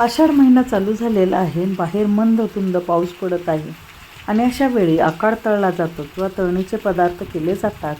आषाढ महिना चालू झालेला आहे. बाहेर मंद तुंद पाऊस पडत आहे. आणि अशा वेळी आकार तळला जातो किंवा तळणीचे पदार्थ केले जातात.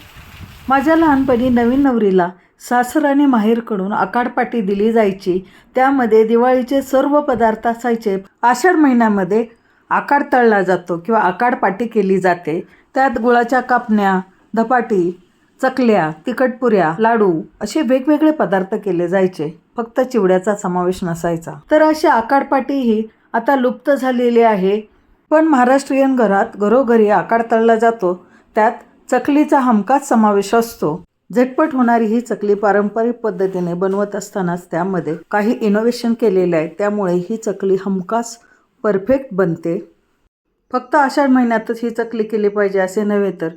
माझ्या लहानपणी नवीन नवरीला सासर आणि माहेरकडून आकाडपाटी दिली जायची. त्यामध्ये दिवाळीचे सर्व पदार्थ असायचे. आषाढ महिन्यामध्ये आकार तळला जातो किंवा आकाडपाटी केली जाते. त्यात गुळाच्या कापण्या धपाटी चकल्या तिखटपुऱ्या लाडू असे वेगवेगळे पदार्थ केले जायचे. फक्त चिवड्याचा समावेश नसायचा. तर अशी आकाडपाटी ही आता लुप्त झालेली आहे. पण महाराष्ट्रीयन घरात घरोघरी आकाड तळला जातो. त्यात चकलीचा हमखास समावेश असतो. झटपट होणारी ही चकली पारंपरिक पद्धतीने बनवत असतानाच त्यामध्ये काही इनोव्हेशन केलेले आहे. त्यामुळे ही चकली हमखास परफेक्ट बनते. फक्त आषाढ महिन्यातच ही चकली केली पाहिजे असे नव्हे तर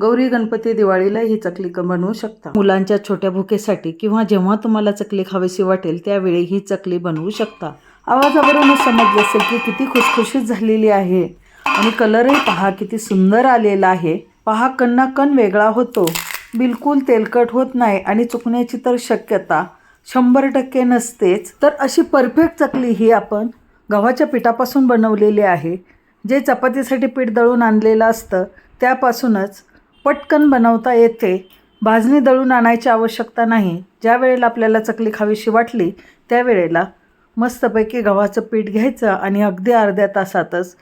गौरी गणपती दिवाळीला ही चकली बनवू शकता. मुलांच्या छोट्या भुकेसाठी किंवा जेव्हा तुम्हाला चकली खावीशी वाटेल त्यावेळी ही चकली बनवू शकता. आवाजावरूनच समजलं असेल की किती खुसखुशीत झालेली आहे. आणि कलरही पहा किती सुंदर आलेला आहे. पहा कन्ना कण वेगळा होतो. बिलकुल तेलकट होत नाही आणि चुकण्याची तर शक्यता शंभर टक्के नसतेच. तर अशी परफेक्ट चकली ही आपण गव्हाच्या पिठापासून बनवलेली आहे. जे चपातीसाठी पीठ दळून आणलेलं असतं त्यापासूनच पटकन बनवता येते. भाजणी दळून आणायची आवश्यकता नाही. ज्या वेळेला आपल्याला चकली खावीशी वाटली त्यावेळेला मस्तपैकी गव्हाचं पीठ घ्यायचं आणि अगदी अर्ध्या तासातच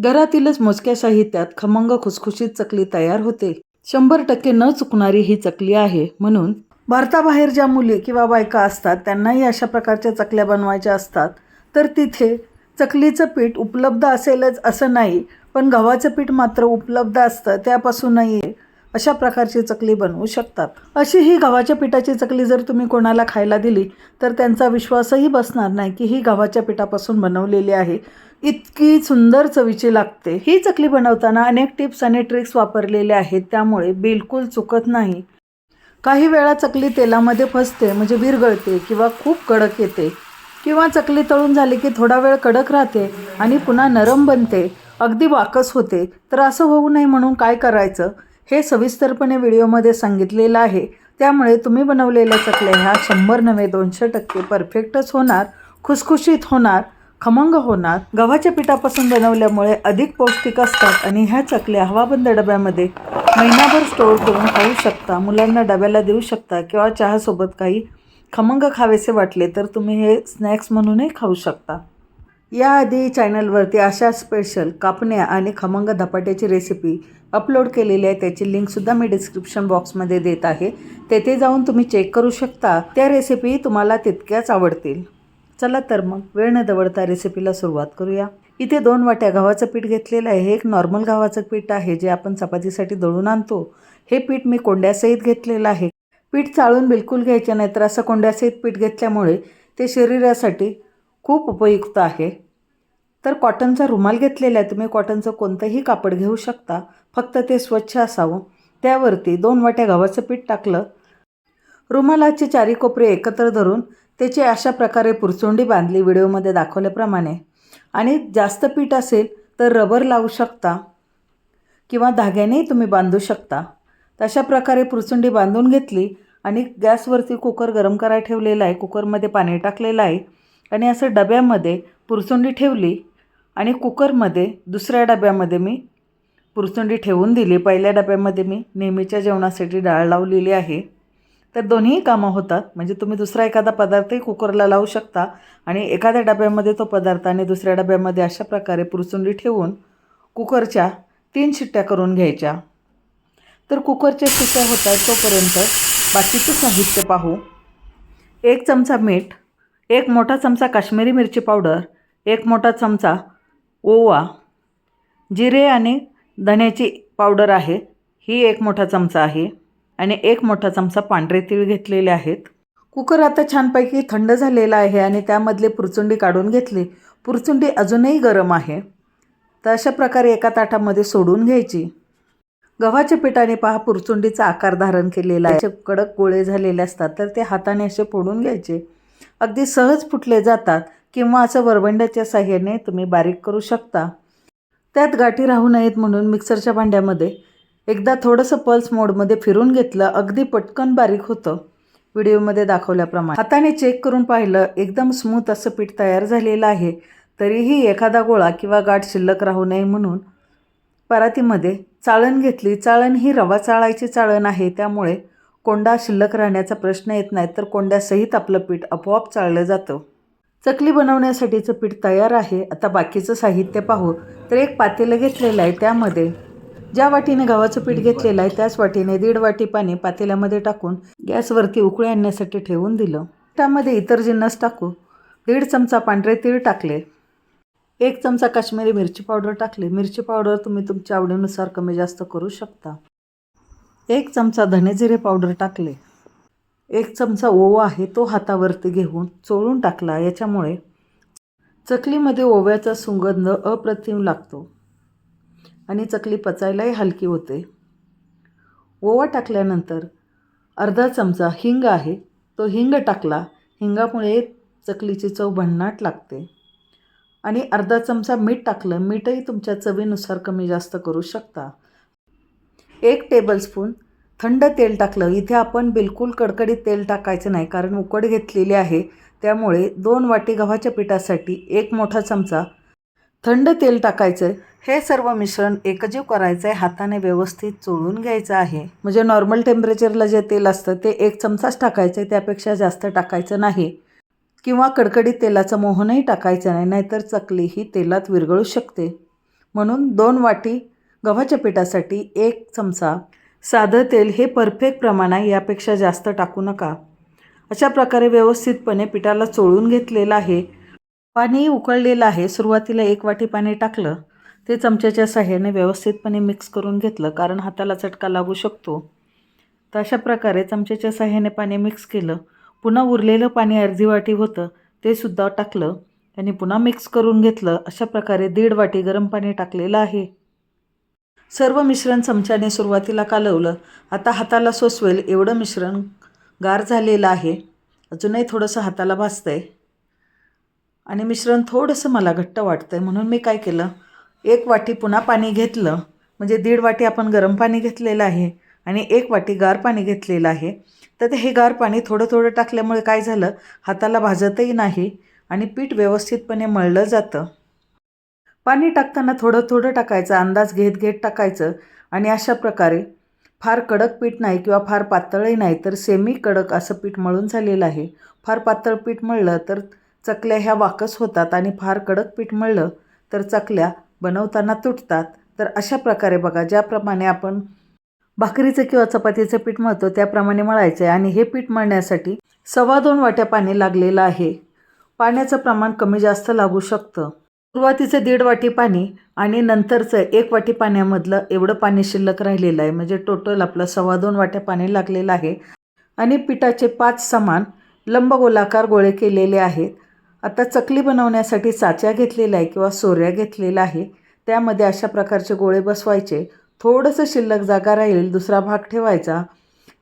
घरातीलच मोजक्या साहित्यात खमंग खुसखुशीत चकली तयार होते. शंभर टक्के न चुकणारी ही चकली आहे म्हणून भारताबाहेर ज्या मुली किंवा बायका असतात त्यांनाही अशा प्रकारच्या चकल्या बनवायच्या असतात. तर तिथे चकलीचं पीठ उपलब्ध असेलच असं नाही पण गव्हाचं पीठ मात्र उपलब्ध असतं त्यापासूनही अशा प्रकारची चकली बनवू शकतात. अशी ही गव्हाच्या पिठाची चकली जर तुम्ही कोणाला खायला दिली तर त्यांचा विश्वासही बसणार नाही की ही गव्हाच्या पिठापासून बनवलेली आहे. इतकी सुंदर चवीची लागते. ही चकली बनवताना अनेक टिप्स आणि ट्रिक्स वापरलेले आहेत त्यामुळे बिलकुल चुकत नाही. काही वेळा चकली तेलामध्ये फसते म्हणजे विरगळते किंवा खूप कडक येते. किंवा चकली तळून झाली की थोडा वेळ कडक राहते आणि पुन्हा नरम बनते. अगदी वाकस होते. तर असं होऊ नये म्हणून काय करायचं? हे सविस्तरपणे व्हिडिओमध्ये सांगितलेलं आहे. त्यामुळे तुम्ही बनवलेल्या चकल्या ह्या शंभर नव्हे दोनशे टक्के परफेक्टच होणार खुसखुशीत होणार खमंग होणार. गव्हाच्या पिठापासून बनवल्यामुळे अधिक पौष्टिक असतात आणि ह्या चकल्या हवाबंद डब्यामध्ये महिनाभर स्टोअर करून खाऊ शकता. मुलांना डब्याला देऊ शकता किंवा चहासोबत काही खमंग खावेसे वाटले तर तुम्ही हे स्नॅक्स म्हणूनही खाऊ शकता. याआधी चॅनलवरती अशा स्पेशल कापण्या आणि खमंग धपाट्याची रेसिपी अपलोड केलेली आहे. त्याची लिंकसुद्धा मी डिस्क्रिप्शन बॉक्समध्ये देत आहे. तेथे जाऊन तुम्ही चेक करू शकता. त्या रेसिपी तुम्हाला तितक्याच आवडतील. चला तर मग वेळ न दवडता रेसिपीला सुरुवात करूया. इथे दोन वाट्या गव्हाचं पीठ घेतलेलं आहे. हे एक नॉर्मल गव्हाचं पीठ आहे जे आपण चपातीसाठी दळून आणतो. हे पीठ मी कोंड्यासहित घेतलेलं आहे. पीठ चाळून बिलकुल घ्यायचे नाही तर असं कोंड्यासहित पीठ घेतल्यामुळे ते शरीरासाठी खूप उपयुक्त आहे. तर कॉटनचा रुमाल घेतलेला आहे. तुम्ही कॉटनचं कोणतंही कापड घेऊ शकता. फक्त ते स्वच्छ असावं. त्यावरती दोन वाट्या गव्हाचं पीठ टाकलं. रुमालाचे चारी कोपरे एकत्र धरून त्याची अशा प्रकारे पुरचुंडी बांधली व्हिडिओमध्ये दाखवल्याप्रमाणे. आणि जास्त पीठ असेल तर रबर लावू शकता किंवा धाग्यानेही तुम्ही बांधू शकता. तशा प्रकारे पुरचुंडी बांधून घेतली आणि गॅसवरती कुकर गरम करायला ठेवलेला आहे. कुकरमध्ये पाणी टाकलेलं आहे. आणि असं डब्यामध्ये पुरचुंडी ठेवली. आणि कुकरमध्ये दुसऱ्या डब्यामध्ये मी पुरचुंडी ठेवून दिली. पहिल्या डब्यामध्ये मी नेहमीच्या जेवणासाठी डाळ लावलेली आहे. तर दोन्ही कामं होतात. म्हणजे तुम्ही दुसरा एखादा पदार्थही कुकरला लावू शकता आणि एखाद्या डब्यामध्ये तो पदार्थ आणि दुसऱ्या डब्यामध्ये अशा प्रकारे पुरचुंडी ठेवून कुकरच्या तीन शिट्ट्या करून घ्यायच्या. तर कुकरच्या शिट्ट्या होतात तोपर्यंत बाकीचं साहित्य पाहू. एक चमचा मीठ एक मोठा चमचा काश्मीरी मिरची पावडर एक मोठा चमचा ओवा जिरे आणि धण्याची पावडर आहे. ही एक मोठा चमचा आहे आणि एक मोठा चमचा पांढरे तीळ घेतलेले आहेत. कुकर आता छानपैकी थंड झालेला आहे आणि त्यामधले पुरचुंडी काढून घेतली. पुरचुंडी अजूनही गरम आहे. तर अशा प्रकारे एका ताटामध्ये सोडून घ्यायची. गव्हाच्या पिठाने पहा पुरचुंडीचा आकार धारण केलेला आहे. कडक गोळे झालेले असतात तर ते हाताने असे फोडून घ्यायचे. अगदी सहज फुटले जातात. किंवा असं वरवंड्याच्या साह्याने तुम्ही बारीक करू शकता. त्यात गाठी राहू नयेत म्हणून मिक्सरच्या भांड्यामध्ये एकदा थोडंसं पल्स मोडमध्ये फिरून घेतलं अगदी पटकन बारीक होतं. व्हिडिओमध्ये दाखवल्याप्रमाणे हाताने चेक करून पाहिलं एकदम स्मूथ असं पीठ तयार झालेलं आहे. तरीही एखादा गोळा किंवा गाठ शिल्लक राहू नये म्हणून परातीमध्ये चाळण घेतली. चाळण ही रवा चाळायची चाळण आहे त्यामुळे कोंडा शिल्लक राहण्याचा प्रश्न येत नाही तर कोंड्यासहित आपलं पीठ आपोआप चाळलं जातं. चकली बनवण्यासाठीचं पीठ तयार आहे. आता बाकीचं साहित्य पाहू. तर एक पातेलं घेतलेलं आहे त्यामध्ये. ज्या वाटीने गव्हाचं पीठ घेतलेलं आहे त्याच वाटीने दीड वाटी पाणी पातेल्यामध्ये टाकून गॅसवरती उकळी आणण्यासाठी ठेवून दिलं. त्यामध्ये इतर जिन्नस टाकू. दीड चमचा पांढरे तीळ टाकले. एक चमचा काश्मीरी मिरची पावडर टाकली. मिरची पावडर तुम्ही तुमच्या आवडीनुसार कमी जास्त करू शकता. एक चमचा धनेजिरे पावडर टाकले. एक चमचा ओवा आहे तो हातावरती घेऊन चोळून टाकला. याच्यामुळे चकलीमध्ये ओव्याचा सुगंध अप्रतिम लागतो आणि चकली पचायलाही हलकी होते. ओवा टाकल्यानंतर अर्धा चमचा हिंग आहे तो हिंग टाकला. हिंगामुळे चकलीची चव भन्नाट लागते. आणि अर्धा चमचा मीठ टाकलं मीठही तुमच्या चवीनुसार कमी जास्त करू शकता. एक टेबलस्पून थंड तेल टाकलं. इथे आपण बिलकुल कडकडीत तेल टाकायचं नाही कारण उकड घेतलेली आहे. त्यामुळे दोन वाटी गव्हाच्या पिठासाठी एक मोठा चमचा थंड तेल टाकायचं हे सर्व मिश्रण एकजीव करायचं आहे हाताने व्यवस्थित चोळून घ्यायचं आहे. म्हणजे नॉर्मल टेम्परेचरला जे तेल असतं ते एक चमचाच टाकायचं आहे त्यापेक्षा जास्त टाकायचं नाही. किंवा कडकडीत तेलाचं मोहनही टाकायचं नाही नाहीतर चकली ही तेलात विरघळू शकते. म्हणून दोन वाटी गव्हाच्या पिठासाठी एक चमचा साधं तेल हे परफेक्ट प्रमाण आहे यापेक्षा जास्त टाकू नका. अशा प्रकारे व्यवस्थितपणे पिठाला चोळून घेतलेलं आहे. पाणी उकळलेलं आहे. सुरुवातीला एक वाटी पाणी टाकलं. ते चमच्याच्या साह्याने व्यवस्थितपणे मिक्स करून घेतलं कारण हाताला चटका लागू शकतो. तर अशा प्रकारे चमच्याच्या साह्याने पाणी मिक्स केलं. पुन्हा उरलेलं पाणी अर्धी वाटी होतं. ते सुद्धा टाकलं. आणि पुन्हा मिक्स करून घेतलं. अशा प्रकारे दीड वाटी गरम पाणी टाकलेलं आहे. सर्व मिश्रण चमच्याने सुरुवातीला कालवलं. आता हाताला सोसवेल एवढं मिश्रण गार झालेलं आहे. अजूनही थोडंसं हाताला भाजतं आहे आणि मिश्रण थोडंसं मला घट्ट वाटतं आहे म्हणून मी काय केलं? एक वाटी पुन्हा पाणी घेतलं. म्हणजे दीड वाटी आपण गरम पाणी घेतलेलं आहे आणि एक वाटी गार पाणी घेतलेलं आहे. तर ते हे गार पाणी थोडं थोडं टाकल्यामुळे काय झालं? हाताला भाजतही नाही आणि पीठ व्यवस्थितपणे मळलं जातं. पाणी टाकताना थोडं थोडं टाकायचं अंदाज घेत घेत टाकायचं आणि अशा प्रकारे फार कडक पीठ नाही किंवा फार पातळही नाही तर सेमी कडक असं पीठ मळून झालेलं आहे. फार पातळ पीठ मळलं तर चकल्या ह्या वाकस होतात आणि फार कडक पीठ मळलं तर चकल्या बनवताना तुटतात. तर अशा प्रकारे बघा ज्याप्रमाणे आपण भाकरीचं किंवा चपातीचं पीठ मळतो त्याप्रमाणे मळायचं आहे आणि हे पीठ मळण्यासाठी सव्वा दोन वाट्या पाणी लागलेलं आहे. पाण्याचं प्रमाण कमी जास्त लागू शकतं. सुरुवातीचं दीड वाटी पाणी आणि नंतरचं एक वाटी पाण्यामधलं एवढं पाणी शिल्लक राहिलेलं आहे. म्हणजे टोटल आपलं सव्वा दोन वाट्या पाणी लागलेलं आहे. आणि पिठाचे पाच समान लंबगोलाकार गोळे केलेले आहेत. आता चकली बनवण्यासाठी साच्या घेतलेल्या आहे किंवा सोऱ्या घेतलेल्या आहे त्यामध्ये अशा प्रकारचे गोळे बसवायचे. थोडंसं शिल्लक जागा राहील दुसरा भाग ठेवायचा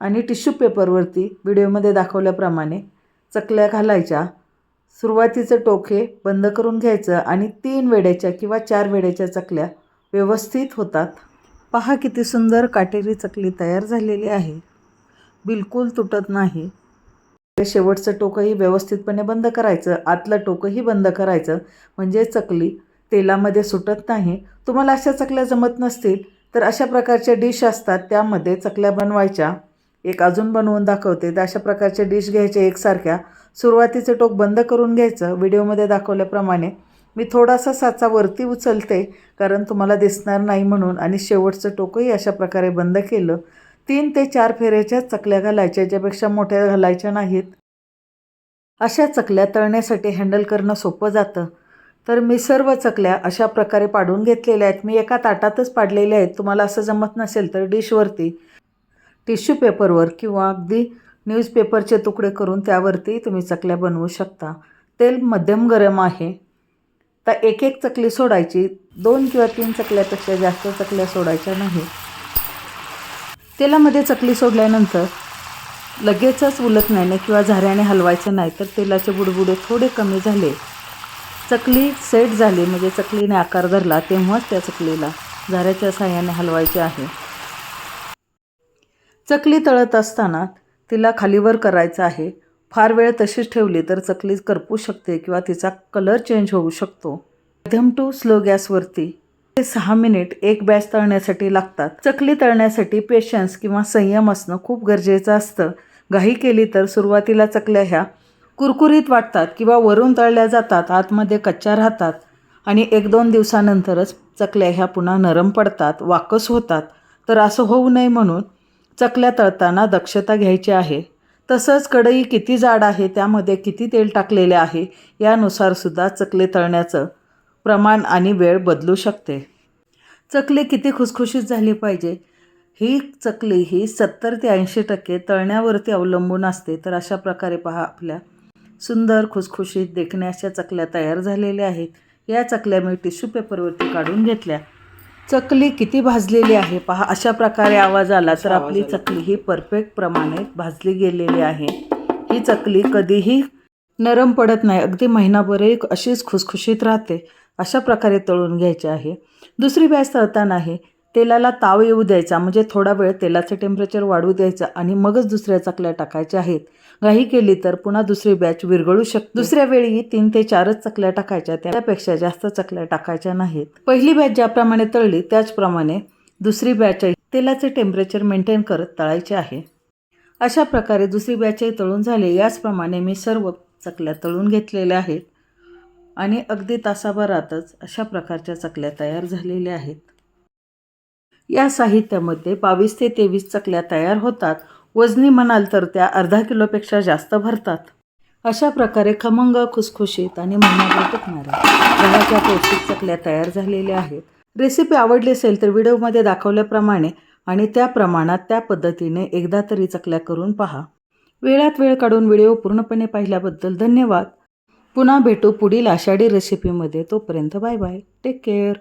आणि टिश्यू पेपरवरती व्हिडिओमध्ये दाखवल्याप्रमाणे चकल्या घालायच्या. सुरुवातीचं टोके बंद करून घ्यायचं आणि तीन वेड्याच्या किंवा चार वेड्याच्या चकल्या व्यवस्थित होतात. पहा किती सुंदर काटेरी चकली तयार झालेली आहे. बिलकुल तुटत नाही. शेवटचं टोकंही व्यवस्थितपणे बंद करायचं. आतलं टोकंही बंद करायचं. म्हणजे चकली तेलामध्ये सुटत नाही. तुम्हाला अशा चकल्या जमत नसतील तर अशा प्रकारच्या डिश असतात त्यामध्ये चकल्या बनवायच्या. एक अजून बनवून दाखवते. तर अशा प्रकारच्या डिश घ्यायच्या एकसारख्या. सुरुवातीचं टोक बंद करून घ्यायचं. व्हिडिओमध्ये दाखवल्याप्रमाणे. मी थोडासा साचा वरती उचलते कारण तुम्हाला दिसणार नाही म्हणून. आणि शेवटचं टोकही अशा प्रकारे बंद केलं. तीन ते चार फेऱ्याच्या चकल्या घालायच्या ज्यापेक्षा मोठ्या घालायच्या नाहीत. अशा चकल्या तळण्यासाठी हँडल करणं सोपं जातं. तर मी सर्व चकल्या अशा प्रकारे पाडून घेतलेल्या आहेत. मी एका ताटातच पाडलेल्या आहेत. तुम्हाला असं जमत नसेल तर डिशवरती टिश्यू पेपरवर किंवा अगदी न्यूजपेपरचे तुकडे करून त्यावरती तुम्ही चकल्या बनवू शकता. तेल मध्यम गरम आहे. तर एक एक चकली सोडायची. दोन किंवा तीन चकल्यापेक्षा जास्त चकल्या सोडायच्या नाही. तेलामध्ये चकली सोडल्यानंतर लगेचच उलट किंवा झाऱ्याने हलवायचं नाही तर तेलाचे बुडबुडे थोडे कमी झाले. चकली सेट झाली. म्हणजे चकलीने आकार धरला तेव्हाच त्या चकलीला झाऱ्याच्या साह्याने हलवायचे आहे. चकली तळत असताना तिला खालीवर करायचं आहे. फार वेळ तशीच ठेवली तर चकली करपू शकते किंवा तिचा कलर चेंज होऊ शकतो. मध्यम टू स्लो गॅसवरती ते सहा मिनिट एक बॅच तळण्यासाठी लागतात. चकली तळण्यासाठी पेशन्स किंवा संयम असणं खूप गरजेचं असतं. घाई केली तर सुरुवातीला चकल्या ह्या कुरकुरीत वाटतात किंवा वरून तळल्या जातात आतमध्ये कच्च्या राहतात आणि एक दोन दिवसानंतरच चकल्या ह्या पुन्हा नरम पडतात वाकस होतात. तर असं होऊ नये म्हणून चकल्या तळताना दक्षता घ्यायची आहे. तसंच कढई किती जाड आहे त्यामध्ये किती तेल टाकलेले आहे यानुसारसुद्धा चकले तळण्याचं प्रमाण आणि वेळ बदलू शकते. चकली किती खुसखुशीत झाली पाहिजे? ही चकली ही सत्तर ते ऐंशी टक्के तळण्यावरती अवलंबून असते. तर अशा प्रकारे पहा आपल्या सुंदर खुसखुशीत देखण्या अशा चकल्या तयार झालेल्या आहेत. या चकल्या मी टिश्यू पेपरवरती काढून घेतल्या. चकली किती भाजलेली आहे? पहा अशा प्रकारे आवाज आला तर आपली चकली ही परफेक्ट प्रमाणे भाजली गेलेली आहे. ही चकली कधीही नरम पडत नाही. अगदी महिनाभरही अशीच खुसखुशीत राहते. अशा प्रकारे तळून घ्यायची आहे. दुसरी बॅच तळताना आहे. तेलाला ताव येऊ द्यायचा म्हणजे थोडा वेळ तेलाचं टेम्परेचर वाढू द्यायचं आणि मगच दुसऱ्या चकल्या टाकायच्या आहेत. घाई केली तर पुन्हा दुसरी बॅच विरघळू शकते. दुसऱ्या वेळी तीन ते चारच चकल्या टाकायच्या त्यापेक्षा जास्त चकल्या टाकायच्या नाहीत. पहिली बॅच ज्याप्रमाणे तळली त्याचप्रमाणे दुसरी बॅच तेलाचे टेम्परेचर मेंटेन करत तळायचे आहे. अशा प्रकारे दुसरी बॅचही तळून झाले. याचप्रमाणे मी सर्व चकल्या तळून घेतलेल्या आहेत आणि अगदी तासाभरातच अशा प्रकारच्या चकल्या तयार झालेल्या आहेत. या साहित्यामध्ये बावीस ते तेवीस चकल्या तयार होतात. वजनी म्हणाल तर त्या अर्धा किलोपेक्षा जास्त भरतात. अशा प्रकारे खमंग खुसखुशीत आणि मनाला टिकणाऱ्या गव्हाच्या पौष्टिक चकल्या तयार झालेल्या आहेत. रेसिपी आवडली असेल तर व्हिडिओमध्ये दाखवल्याप्रमाणे आणि त्या प्रमाणात त्या पद्धतीने एकदा तरी चकल्या करून पहा. वेळात वेळ काढून व्हिडिओ पूर्णपणे पाहिल्याबद्दल धन्यवाद. पुन्हा भेटू पुढील आषाढी रेसिपीमध्ये. तोपर्यंत बाय बाय. Take care.